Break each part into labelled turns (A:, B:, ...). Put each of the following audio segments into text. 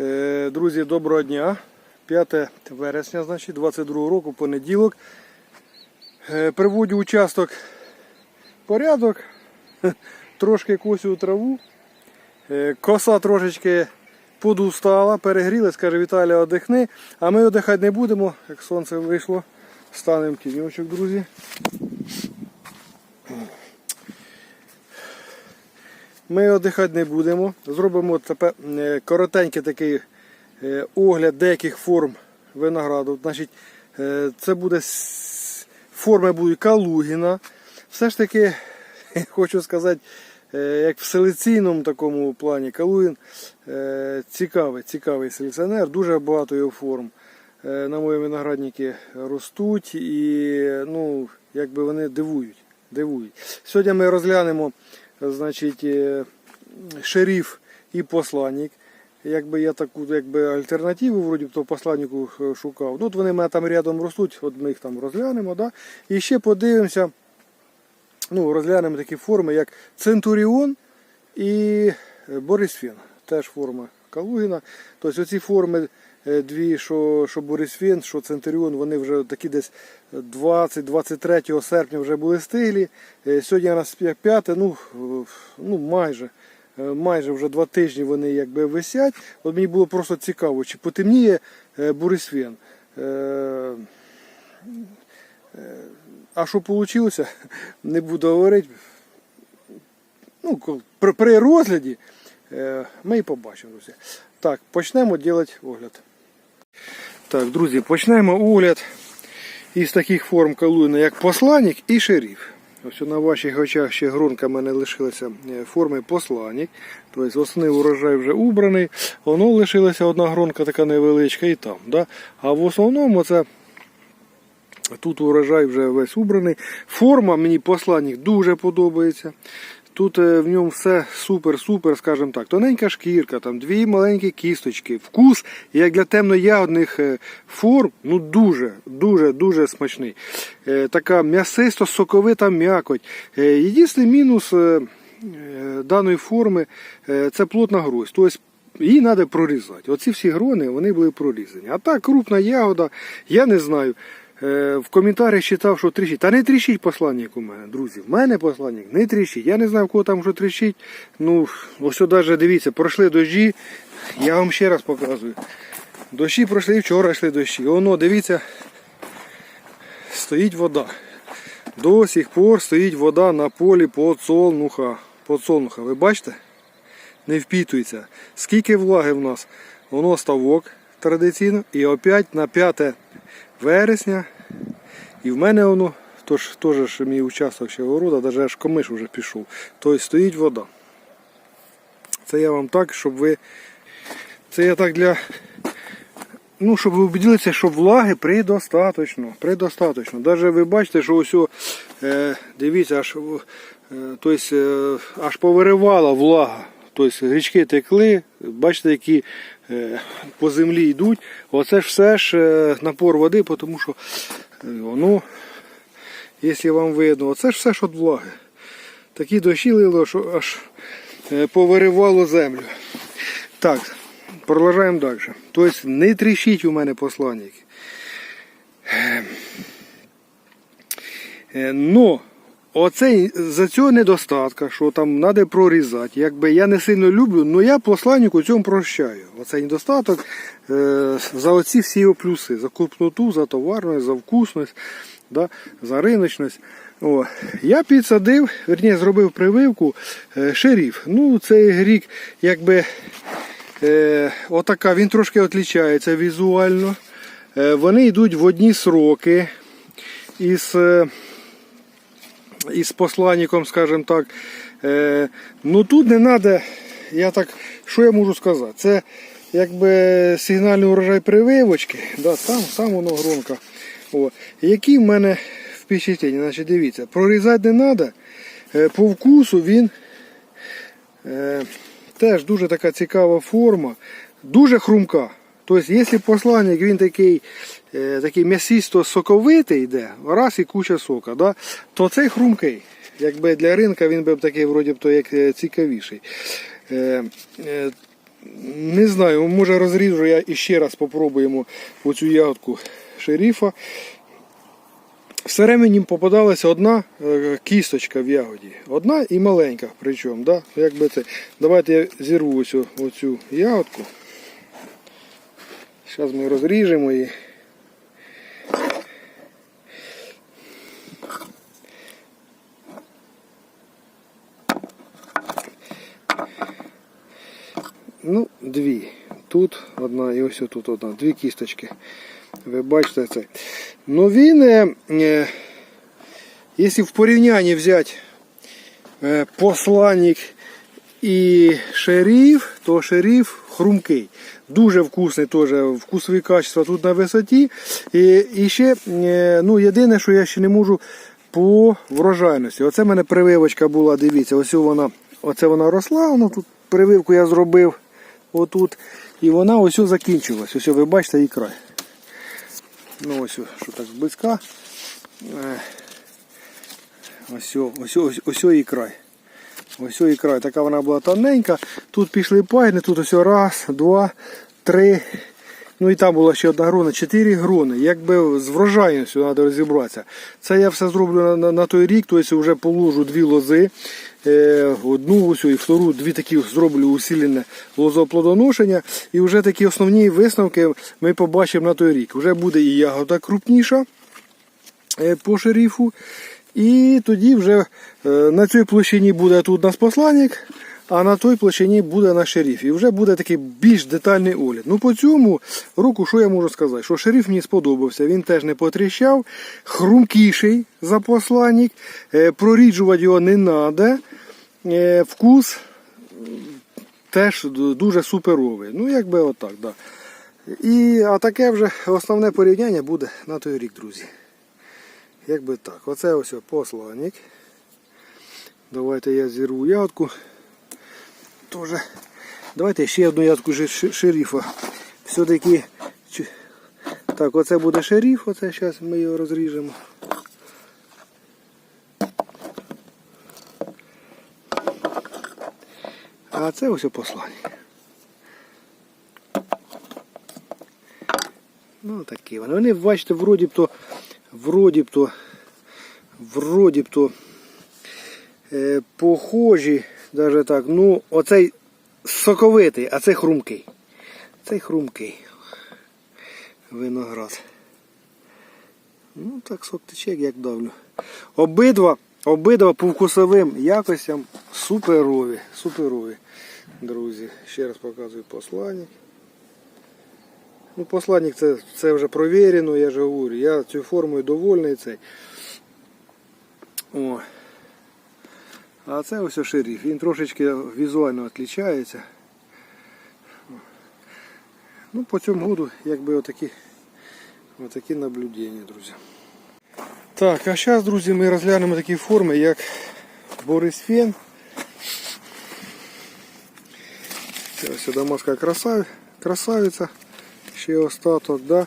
A: Е, Друзі, доброго дня. 5 вересня, значить, 22 року, понеділок. Е, Приводю участок порядок. Трошки косю траву. Е, Коса трошечки подустала, перегрілась, каже Віталій, одихни. А ми одихати не будемо, як сонце вийшло. Станемо тіньочок, друзі. Ми одихати не будемо. Зробимо тепер е, коротенький такий е, огляд деяких форм винограду. Значить, е, це буде форми будуть Калугіна. Все ж таки, хочу сказати, як в селекційному такому плані Калугін цікавий, цікавий селекціонер, дуже багато його форм. На моєму виноградники ростуть і ну, якби вони дивують. дивують. Сьогодні ми розглянемо значить, е, шериф і посланник. Якби я таку якби, альтернативу, вроді б то посланнику е, шукав. Ну, от вони мене там рядом ростуть, от ми їх там розглянемо. Да? І ще подивимося, ну, розглянемо такі форми, як Центуріон і Борисфін. Теж форма Калугіна. Тобто оці форми дві, що, що Борисфін, що Центуріон, вони вже такі десь 20-23 серпня вже були стиглі. Е, Сьогодні нас 5, ну, е, ну майже. Е, Майже вже два тижні вони якби висять. От мені було просто цікаво, чи потемніє е, Борисфін. Е, е, А що вийшло, не буду говорити. Ну, при, розгляді е, ми і побачимо, друзі. Так, почнемо робити огляд. Так, друзі, почнемо огляд із таких форм калуїна, як посланник і шериф. Ось на ваших очах ще гронка в мене лишилася е, форми посланник. Тобто основний урожай вже убраний. Воно лишилася одна гронка така невеличка і там. Да? А в основному це Тут урожай вже весь убраний. Форма мені посланник дуже подобається. Тут е, в ньому все супер-супер, скажімо так. Тоненька шкірка, там дві маленькі кісточки. Вкус, як для темноягодних е, форм, ну дуже, дуже, дуже смачний. Е, Така м'ясисто соковита м'якоть. Єдиний мінус даної форми це плотна гроздь. Тобто її треба прорізати. Оці всі грони вони були прорізані. А так, крупна ягода, я не знаю. Е, В коментарях читав, що тріщить. Та не тріщить посланник у мене, друзі. В мене посланник не тріщить. Я не знаю, в кого там що тріщить. Ну, ось навіть дивіться, пройшли дощі. Я вам ще раз показую. Дощі пройшли, вчора йшли дощі. Воно, дивіться, стоїть вода. До сих пор стоїть вода на полі подсолнуха. Подсолнуха. Ви бачите? Не впітується. Скільки влаги в нас? Воно ставок традиційно. І опять на 5 вересня. І в мене воно, тож теж мій участок ще города, навіть аж комиш вже пішов. Тобто стоїть вода. Це я вам так, щоб ви. Це я так для. Ну, щоб ви убедилися, що влаги предостаточно. Предостаточно. Даже ви бачите, що ось, е, дивіться, аж, е, тобто, е, аж повиривала влага. Тобто річки текли, бачите, які по землі йдуть. Оце ж все ж е, напор води, тому що е, воно, якщо вам видно, оце ж все ж від влаги. Такі дощі лило, що аж е, повиривало землю. Так, продовжуємо далі. Тобто не тріщить у мене посланник. Е, Но оцей, за цього недостатка, що там треба прорізати, якби я не сильно люблю, але я посланнику цьому прощаю. Оцей недостаток е, за оці всі його плюси. За крупноту, за товарність, за вкусність, да, за риночність. О, я підсадив, верні, зробив прививку е, шериф. Ну, цей рік, якби е, отака, він трошки відрізняється візуально. Е, вони йдуть в одні сроки із. Е, із посланником, скажімо так. Е, ну тут не треба, я так, що я можу сказати? Це якби сигнальний урожай прививочки, да, там, там воно громко. О. Які в мене впечатлення? Значить, дивіться, прорізати не треба. По вкусу він е, теж дуже така цікава форма, дуже хрумка. Тобто, якщо посланник він такий, е, такий м'ясисто соковитий йде, раз і куча сока, да, то цей хрумкий. Якби для ринка він би такий вроді б то як е, цікавіший. Е, Не знаю, може розріжу я і ще раз спробуємо оцю ягодку шерифа. Все мені попадалася одна кісточка в ягоді. Одна і маленька причому. Да? Якби це. Давайте я зірву оцю, оцю ягодку. Зараз ми розріжемо її. Ну, дві. Тут одна і ось тут одна. Дві кісточки. Ви бачите це. Ну він, е, е, якщо в порівнянні взяти е, посланник і шериф, то шериф хрумкий. Дуже вкусний, теж вкусові качества тут на висоті. І, і ще, е, ну, єдине, що я ще не можу по врожайності. Оце в мене прививочка була, дивіться, ось вона, оце вона росла, воно тут прививку я зробив отут. І вона ось закінчилась. Ось ви бачите її край. Ну ось, що так зблизька. Е, Ось, ось, ось, ось її край. Ось її край. Така вона була тоненька. Тут пішли пайни, тут ось раз, два, три. Ну і там була ще одна грона, чотири грони. Якби з врожайністю треба розібратися. Це я все зроблю на, на, на той рік, тобто вже положу дві лози. Е, одну ось і втору, дві такі зроблю усилене лозоплодоношення. І вже такі основні висновки ми побачимо на той рік. Вже буде і ягода крупніша е, по шерифу. І тоді вже е, на цій площині буде тут у нас посланник, а на той площині буде наш шериф. І вже буде такий більш детальний огляд. Ну по цьому року, що я можу сказати? Що шериф мені сподобався, він теж не потріщав, хрумкіший за посланник, е, проріджувати його не треба. Вкус теж дуже суперовий. Ну, якби отак, да. І, а таке вже основне порівняння буде на той рік, друзі. Якби так. Оце ось посланник. Давайте я зірву ядку. Тоже. Давайте ще одну ши- шерифа. Все-таки. Так, оце буде шериф, оце зараз ми його розріжемо. А це ось послання. Ну такі вони. Вони, бачите, вроді б то, вроді б то, вроді б то е, похожі, навіть так, ну, оцей соковитий, а цей хрумкий. Цей хрумкий. Виноград. Ну так сок тече, як давлю. Обидва, обидва по вкусовим якостям суперові. Суперові. Друзі, ще раз показую посланник. Ну, посланник це, це вже провірено, я ж говорю. Я цією формою довольний цей. О. А це ось шериф. Він трошечки візуально відрізняється. Ну, по цьому году, якби отакі, отакі наблюдення, друзі. Так, а зараз, друзі, ми розглянемо такі форми, як Борис Фен. Це ось красавиця, красавиця. Ще остаток, да.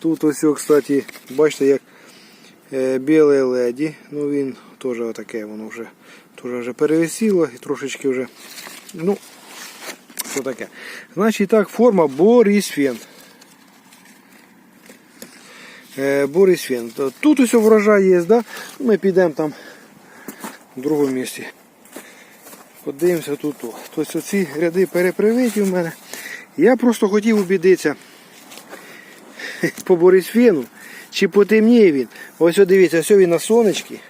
A: Тут ось, кстати, бачите, як е, біле леді. Ну він теж отаке, воно вже вже перевесіло і трошечки вже. Ну, що таке. Значить так, форма Борис Фен. Е, Борис Фен. Тут ось врожай є, да? Ми підемо там в другому місці. Подивимося тут. Тобто оці ряди перепривиті в мене. Я просто хотів убідитися по Борисфену, чи потемніє він. Ось дивіться, ось він на сонечки.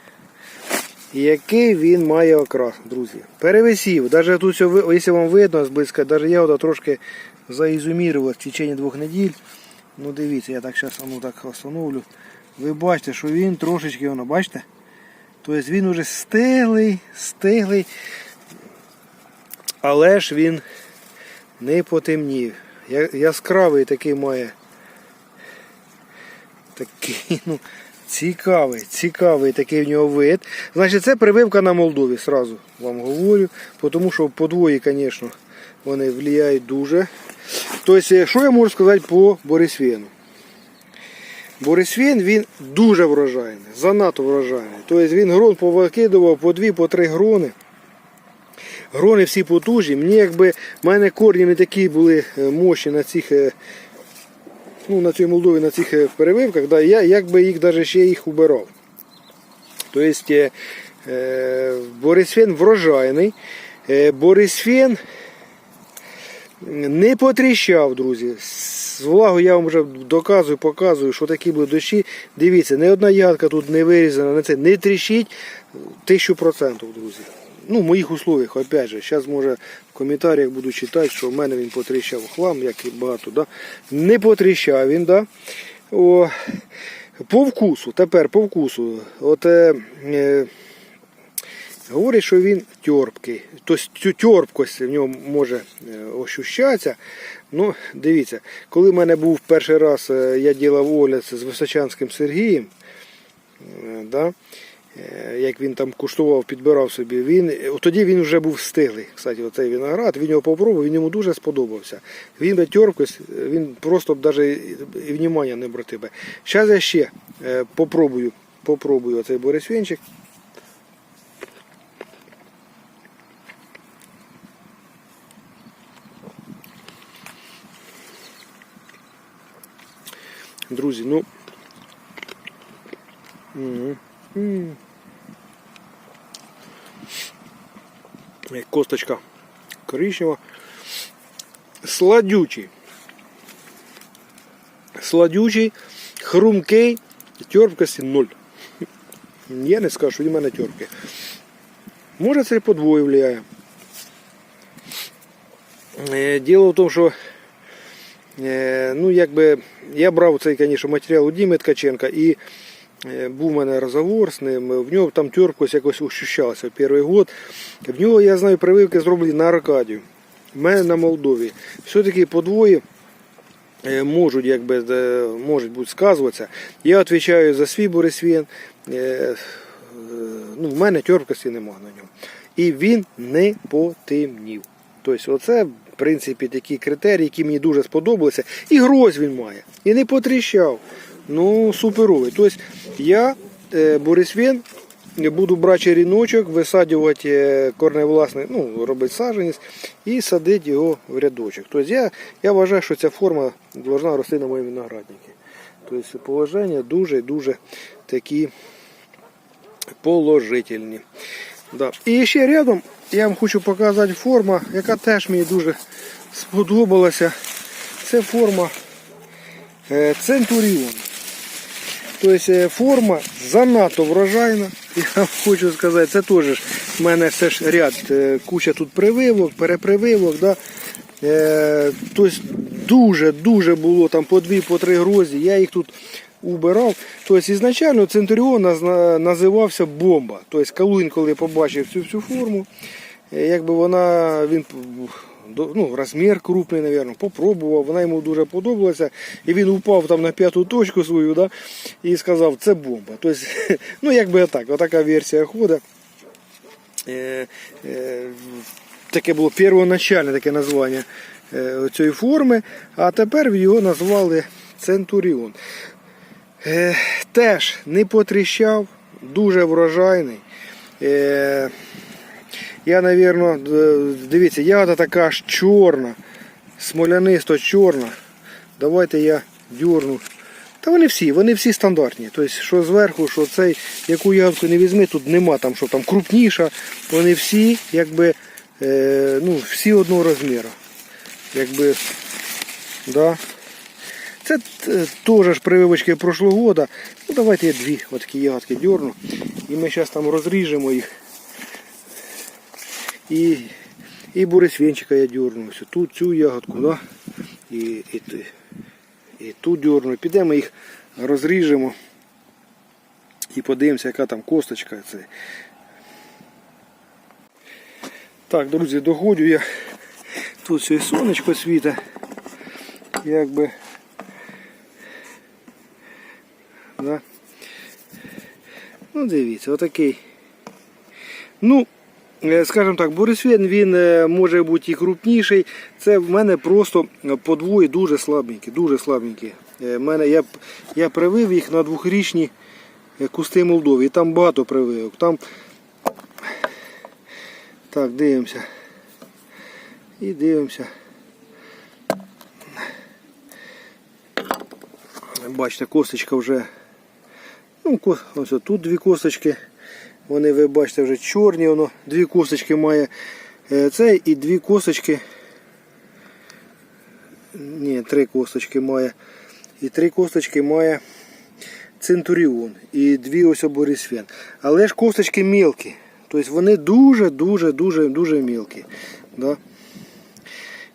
A: Який він має окрас, друзі. Перевесів. Навіть тут, якщо вам видно зблизька, навіть я трошки заізумірував в течение двох неділь. Ну дивіться, я так зараз ну, так остановлю. Ви бачите, що він трошечки, воно, бачите? Тобто він уже стиглий, стиглий. Але ж він не потемнів. Яскравий такий має. Такий, ну, цікавий, цікавий такий в нього вид. Значить, це прививка на Молдові, сразу вам говорю. Тому що подвої, звісно, вони впливають дуже. Тобто, що я можу сказати по Борисвіну? Борисвін він дуже врожайний, занадто врожайний. Тобто він грон повикидував по дві, по три грони. грони всі потужні. Мені якби в мене корні не такі були е, мощні на цих. Ну, на цій Молдові на цих е, перевивках, да, я якби їх навіть ще їх убирав. Тобто е, Борисфен врожайний. Е, Борисфен не потріщав, друзі. З влагою я вам вже доказую, показую, що такі були дощі. Дивіться, не одна ягодка тут не вирізана, не тріщить тисячу процентів, друзі. Ну, в моїх условиях, опять же, зараз може в коментарях буду читати, що в мене він потріщав хлам, як і багато. Да? Не потріщав він, да? О, по вкусу, тепер по вкусу. От, е, е, Говорить, що він тьорпкий. Тобто цю тьорпкость в ньому може е, ощущатися. Ну, дивіться, коли в мене був перший раз, е, я ділав огляд з Височанським Сергієм, да, як він там куштував, підбирав собі, він, е, тоді він вже був стиглий. Кстати, оцей виноград, він його попробував, він йому дуже сподобався. Він би тьорпкость, е, він просто б навіть і внимання не обратив би. Зараз я ще е, попробую, попробую оцей борисвінчик. Друзі, ну. Мгм. М. Як Косточка коричнева. Сладючий. Сладючий, хрумкий, терпкості ноль. Я не скажу, що від мене терпкий. Може це подвоє впливає. Е, Діло в тому, що Е, Ну, якби я брав цей, звісно, матеріал у Діми Ткаченка і був у мене розговор з ним. В нього там терпкость якось ощущалася в перший год. В нього, я знаю, прививки зроблені на Аркадію. В мене на Молдові. Все-таки подвоє е, можуть, якби, е, можуть бути сказуватися. Я відповідаю за свій Борисвін. Е, е, Ну, в мене терпкості немає на ньому. І він не потемнів. Тобто, оце, в принципі, такі критерії, які мені дуже сподобалися. І грозь він має. І не потріщав. Ну, суперовий. Тобто, я, е, Борис Вен, буду брати черіночок, висаджувати е, корневласний, ну, робити саджанець і садити його в рядочок. Тобто, я, я вважаю, що ця форма повинна рости на моєму винограднику. Тобто, положення дуже-дуже такі положительні. Да. І ще рядом я вам хочу показати форма, яка теж мені дуже сподобалася. Це форма е, Центуріон. Тобто форма занадто врожайна. Я вам хочу сказати, це теж в мене все ж ряд, е, куча тут прививок, перепрививок. Да? Е, тобто дуже-дуже було там по дві, по три грозі. Я їх тут убирав. Тобто ізначально Центуріон називався бомба. Тобто Калуін, коли побачив цю всю форму, якби вона він ну, розмір крупний, мабуть, попробував, вона йому дуже подобалася. І він упав там на п'яту точку свою да, і сказав, це бомба. Тобто, ну, якби так, отака версія ходить. Е, е, таке було первоначальне таке названня е, цієї форми, а тепер його назвали Центуріон. Е, теж не потріщав, дуже врожайний. Е, я, напевно, дивіться, ягода така ж чорна, смолянисто чорна. Давайте я дюрну. Та вони всі, вони всі стандартні. Тобто, що зверху, що цей, яку ягодку не візьми, тут нема там, що там крупніша. Вони всі, якби, е, ну, всі одного розміру. Якби, да. Це теж ж прививочки прошлого года. Ну давайте я дві отакі ягодки дерну. І ми зараз там розріжемо їх. І, і бурисвінчика я дерну. Ось Тут цю ягодку, да? і, і, і ту дерну. Підемо їх розріжемо. І подивимося, яка там косточка. Це. Так, друзі, доходжу я. Тут все і сонечко світе. Якби. Да? Ну, дивіться, отакий. Ну, скажімо так, Борисвін він е, може бути і крупніший. Це в мене просто подвоє дуже слабенькі, дуже слабенькі. Е, Мене, я, я привив їх на двохрічні е, кусти Молдові. І там багато прививок. Там... Так, дивимося. І дивимося. Бачите, косточка вже. Ну, ось тут дві косточки. Вони, ви бачите, вже чорні, воно дві косточки має. е, Це і дві косточки. Ні, три косточки має. І три косточки має Центуріон. І дві ось Борисфен. Але ж косточки мілкі. Тобто вони дуже, дуже, мілкі.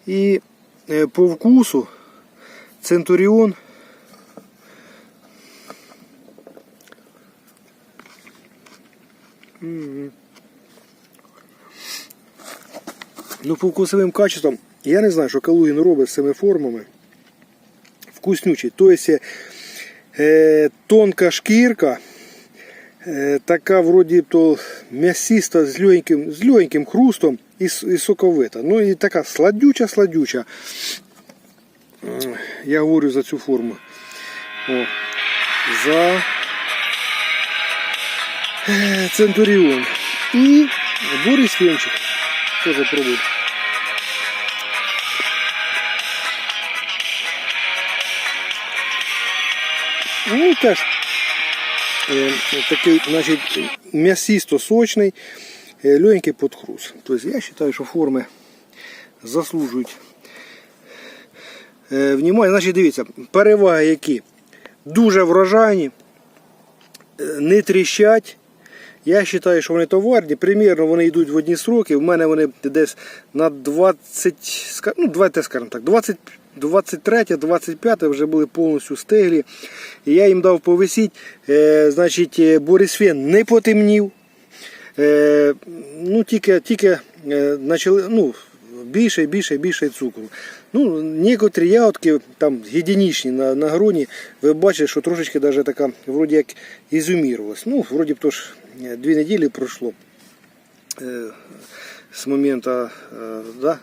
A: І е, по вкусу Центуріон Ну, по вкусовим качествам, я не знаю, що Калугін робить з цими формами. Вкуснючий. Тобто е, тонка шкірка, е, така вроді то м'ясиста з легеньким, з легеньким хрустом і, і соковита. Ну і така сладюча, сладюча. Я говорю за цю форму. О, за е, Центуріон. І Борис Венчик. Тоже пробует. Ну, теж такий, значить, м'ясисто сочний, е, легенький подхруст. Тобто я вважаю, що форми заслужують. Е, значить, дивіться, переваги які дуже врожайні, е, не тріщать. Я вважаю, що вони товарні. Примірно вони йдуть в одні сроки. В мене вони десь на 20, ну давайте скажемо так, 20, 23, 25 вже були повністю стеглі. Я їм дав повисіть. Е, значить, е, Борисфен не потемнів. Е, ну, тільки, тільки е, почали, ну, більше і більше і більше цукру. Ну, некоторі ягодки там гідінічні на, на гроні, ви бачите, що трошечки даже така, вроді як ізюмірувалась. Ну, вроді б то ж е, дві неділі пройшло е, з моменту е, да,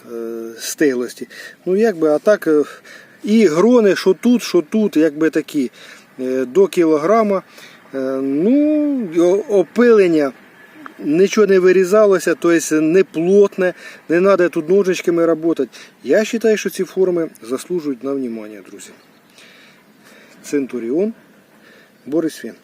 A: стиглості. Ну, якби, а так, і грони, що тут, що тут, якби такі, е, до кілограма. Е, ну, опилення нічого не вирізалося, тобто не плотне, не треба тут ножичками працювати. Я вважаю, що ці форми заслужують на внимание, друзі. Центуріон, Борис Фен.